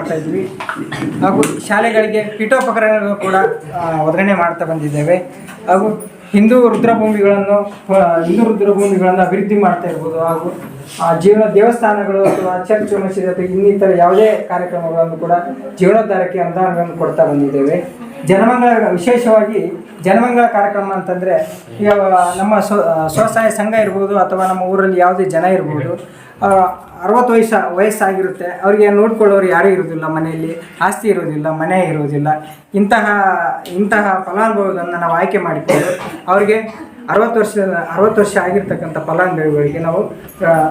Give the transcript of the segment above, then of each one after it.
ಮಾಡ್ತಾ ಇದ್ವಿ ಹಾಗೂ ಶಾಲೆಗಳಿಗೆ ಪೀಠೋಪಕರಣಗಳು ಕೂಡ ಒದಗಣೆ ಮಾಡ್ತಾ ಬಂದಿದ್ದೇವೆ. ಹಾಗೂ ಹಿಂದೂ ರುದ್ರಭೂಮಿಗಳನ್ನು ಹಿಂದೂ ರುದ್ರಭೂಮಿಗಳನ್ನು ಅಭಿವೃದ್ಧಿ ಮಾಡ್ತಾ ಇರ್ಬೋದು. ಹಾಗೂ ಜೀವನ ದೇವಸ್ಥಾನಗಳು ಅಥವಾ ಚರ್ಚ್, ಮಸೀದಿ ಅಥವಾ ಇನ್ನಿತರ ಯಾವುದೇ ಕಾರ್ಯಕ್ರಮಗಳನ್ನು ಕೂಡ ಜೀವನೋದ್ಧಾರಕ್ಕೆ ಅನುದಾನಗಳನ್ನು ಕೊಡ್ತಾ ಬಂದಿದ್ದೇವೆ. ಜನಮಂಗಳ ವಿಶೇಷವಾಗಿ ಜನಮಂಗಳ ಕಾರ್ಯಕ್ರಮ ಅಂತಂದರೆ ಈಗ ನಮ್ಮ ಸ್ವ ಸ್ವಸಹಾಯ ಸಂಘ ಇರ್ಬೋದು ಅಥವಾ ನಮ್ಮ ಊರಲ್ಲಿ ಯಾವುದೇ ಜನ ಇರ್ಬೋದು ಅರವತ್ತು ವಯಸ್ಸು, ವಯಸ್ಸಾಗಿರುತ್ತೆ. ಅವರಿಗೆ ನೋಡ್ಕೊಳ್ಳೋರು ಯಾರೂ ಇರೋದಿಲ್ಲ ಮನೆಯಲ್ಲಿ, ಆಸ್ತಿ ಇರೋದಿಲ್ಲ ಮನೆ ಇರೋದಿಲ್ಲ ಇಂತಹ ಇಂತಹ ಫಲಾನುಭವಿಗಳನ್ನು ನಾವು ಆಯ್ಕೆ ಮಾಡಿಕೊಂಡು ಅವರಿಗೆ ಅರವತ್ತು ವರ್ಷ ಅರವತ್ತು ವರ್ಷ ಆಗಿರ್ತಕ್ಕಂಥ ಫಲಾನುಭವಿಗಳಿಗೆ ನಾವು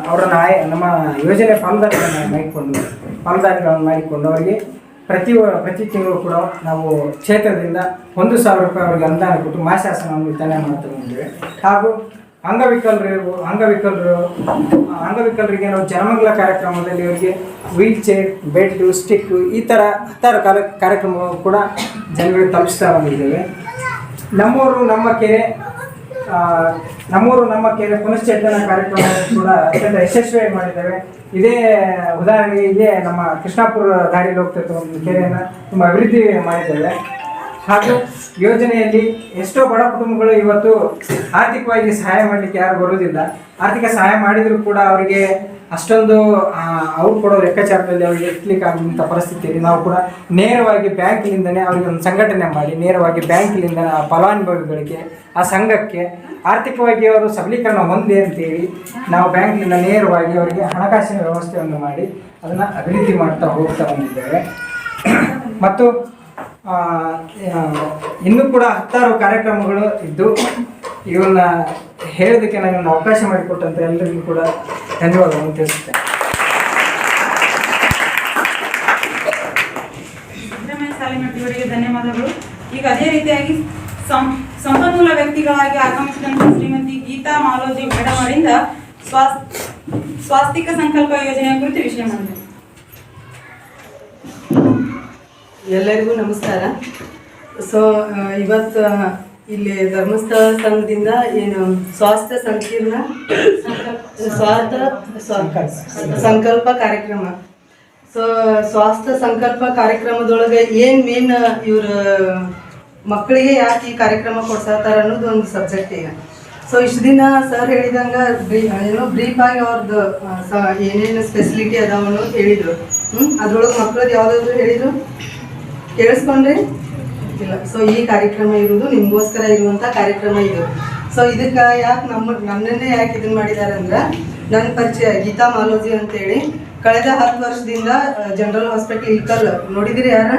ಅವರನ್ನು ಆಯ್, ನಮ್ಮ ಯೋಜನೆ ಫಲದಾರಗಳನ್ನು ಮಾಡಿಕೊಂಡು ಫಲದಾರಿಗಳನ್ನು ಮಾಡಿಕೊಂಡು ಅವರಿಗೆ ಪ್ರತಿ ಪ್ರತಿ ತಿಂಗಳು ಕೂಡ ನಾವು ಕ್ಷೇತ್ರದಿಂದ ಒಂದು ಸಾವಿರ ರೂಪಾಯಿ ಅವರಿಗೆ ಅನುದಾನ ಕೊಟ್ಟು ಮಾಸಾಸನವನ್ನು ವಿತರಣೆ ಮಾಡ್ತಾ ಬಂದಿದ್ದೇವೆ ಹಾಗೂ ಅಂಗವಿಕಲರು ಅಂಗವಿಕಲರು, ಅಂಗವಿಕಲರಿಗೆ ನಾವು ಜನಮಂಗಲ ಕಾರ್ಯಕ್ರಮದಲ್ಲಿ ಅವರಿಗೆ ವೀಲ್ ಚೇರ್ ಬೆಡ್ ಸ್ಟಿಕ್ ಈ ಥರ ಹತ್ತಾರು ಕಾರ್ಯ ಕಾರ್ಯಕ್ರಮಗಳು ಕೂಡ ಜನಗಳಿಗೆ ತಲುಪಿಸ್ತಾ ಬಂದಿದ್ದೇವೆ. ನಮ್ಮೂರು, ನಮ್ಮ ಕೆರೆ ನಮ್ಮೂರು, ನಮ್ಮ ಕೆರೆ ಪುನಶ್ಚೇತನ ಕಾರ್ಯಕ್ರಮ ಕೂಡ ಅತ್ಯಂತ ಯಶಸ್ವಿಯಾಗಿ ಮಾಡಿದ್ದೇವೆ. ಇದೇ ಉದಾಹರಣೆಗೆ ಇದೇ ನಮ್ಮ ಕೃಷ್ಣಾಪುರ ದಾರಿಯಲ್ಲಿ ಹೋಗ್ತಿರ್ತಕ್ಕಂಥ ಒಂದು ಕೆರೆಯನ್ನು ತುಂಬ ಅಭಿವೃದ್ಧಿ ಮಾಡಿದ್ದೇವೆ. ಹಾಗೂ ಯೋಜನೆಯಲ್ಲಿ ಎಷ್ಟೋ ಬಡ ಕುಟುಂಬಗಳು ಇವತ್ತು ಆರ್ಥಿಕವಾಗಿ ಸಹಾಯ ಮಾಡಲಿಕ್ಕೆ ಯಾರು ಬರುವುದಿಲ್ಲ. ಆರ್ಥಿಕ ಸಹಾಯ ಮಾಡಿದರೂ ಕೂಡ ಅವರಿಗೆ ಅಷ್ಟೊಂದು ಅವ್ರು ಕೊಡೋ ಲೆಕ್ಕಾಚಾರದಲ್ಲಿ ಅವರಿಗೆ ಎತ್ತಲಿಕ್ಕೆ ಆಗುವಂಥ ಪರಿಸ್ಥಿತಿಯಲ್ಲಿ ನಾವು ಕೂಡ ನೇರವಾಗಿ ಬ್ಯಾಂಕ್ಲಿಂದನೇ ಅವರಿಗೆ ಒಂದು ಸಂಘಟನೆ ಮಾಡಿ, ನೇರವಾಗಿ ಬ್ಯಾಂಕ್ಲಿಂದ ಆ ಫಲಾನುಭವಿಗಳಿಗೆ, ಆ ಸಂಘಕ್ಕೆ ಆರ್ಥಿಕವಾಗಿ ಅವರು ಸಬಲೀಕರಣ ಹೊಂದಿ ಅಂತೇಳಿ ನಾವು ಬ್ಯಾಂಕ್ನಿಂದ ನೇರವಾಗಿ ಅವರಿಗೆ ಹಣಕಾಸಿನ ವ್ಯವಸ್ಥೆಯನ್ನು ಮಾಡಿ ಅದನ್ನು ಅಭಿವೃದ್ಧಿ ಮಾಡ್ತಾ ಹೋಗ್ತಾ ಬಂದಿದ್ದೇವೆ. ಮತ್ತು ಇನ್ನೂ ಕೂಡ ಹತ್ತಾರು ಕಾರ್ಯಕ್ರಮಗಳು ಇದ್ದು ಇವನ್ನ ಹೇಳೋದಕ್ಕೆ ನನಗೆ ಅವಕಾಶ ಮಾಡಿಕೊಟ್ಟಂತ ಎಲ್ಲರಿಗೂ ಕೂಡ ಧನ್ಯವಾದಗಳನ್ನು ತಿಳಿಸುತ್ತೇನೆ. ಧನ್ಯವಾದಗಳು. ಈಗ ಅದೇ ರೀತಿಯಾಗಿ ಸಂಪನ್ಮೂಲ ವ್ಯಕ್ತಿಗಳಾಗಿ ಆಗಮಿಸಿದಂತ ಶ್ರೀಮತಿ ಗೀತಾ ಮಾಲೋಜಿ ಮೇಡಮ್ ಅವರಿಂದ ಸ್ವಾಸ್, ಸ್ವಾಸ್ತಿಕ ಸಂಕಲ್ಪ ಯೋಜನೆಯ ಕುರಿತು ವಿಷಯ ಮಾಡಿದೆ. ಎಲ್ಲರಿಗೂ ನಮಸ್ಕಾರ. ಸೊ ಇವತ್ತು ಇಲ್ಲಿ ಧರ್ಮಸ್ಥಳ ಸಂಘದಿಂದ ಏನು ಸ್ವಾಸ್ಥ್ಯ ಸಂಕೀರ್ಣ ಸ್ವಾರ್ಥ ಸಂಕಲ್ಪ ಕಾರ್ಯಕ್ರಮ. ಸೊ ಸ್ವಾಸ್ಥ್ಯ ಸಂಕಲ್ಪ ಕಾರ್ಯಕ್ರಮದೊಳಗೆ ಏನು ಮೇನ್ ಇವ್ರ ಮಕ್ಕಳಿಗೆ ಯಾಕೆ ಈ ಕಾರ್ಯಕ್ರಮ ಕೊಡ್ಸತ್ತಾರ ಅನ್ನೋದು ಒಂದು ಸಬ್ಜೆಕ್ಟ್ ಈಗ. ಸೊ ಇಷ್ಟು ದಿನ ಸರ್ ಹೇಳಿದಂಗ ಬ್ರೀ ಏನೋ ಆಗಿ ಅವ್ರದ್ದು ಏನೇನು ಫೆಸಿಲಿಟಿ ಅದಾವ ಅನ್ನೋದು ಹೇಳಿದ್ರು. ಹ್ಮ್, ಅದ್ರೊಳಗೆ ಮಕ್ಕಳದ್ದು ಯಾವ್ದಾದ್ರು ಹೇಳಿದ್ರು? ಕೇಳಿಸ್ಕೊಂಡ್ರಿ? ಇಲ್ಲ. ಸೊ ಈ ಕಾರ್ಯಕ್ರಮ ಇರುವುದು ನಿಮಗೋಸ್ಕರ ಇರುವಂತ ಕಾರ್ಯಕ್ರಮ ಇದು. ಸೊ ಇದಕ್ಕೆ ಯಾಕೆ ನಮ್ಮ, ನನ್ನನ್ನೇ ಯಾಕೆ ಇದನ್ನ ಮಾಡಿದ್ದಾರೆ ಅಂದ್ರೆ ನನ್ನ ಪರಿಚಯ ಗೀತಾ ಮಾಲೋಜಿ ಅಂತೇಳಿ. ಕಳೆದ ಹತ್ತು ವರ್ಷದಿಂದ ಜನರಲ್ ಹಾಸ್ಪಿಟಲ್ ಇಲ್ಕಲ್ ನೋಡಿದಿರಿ ಯಾರ?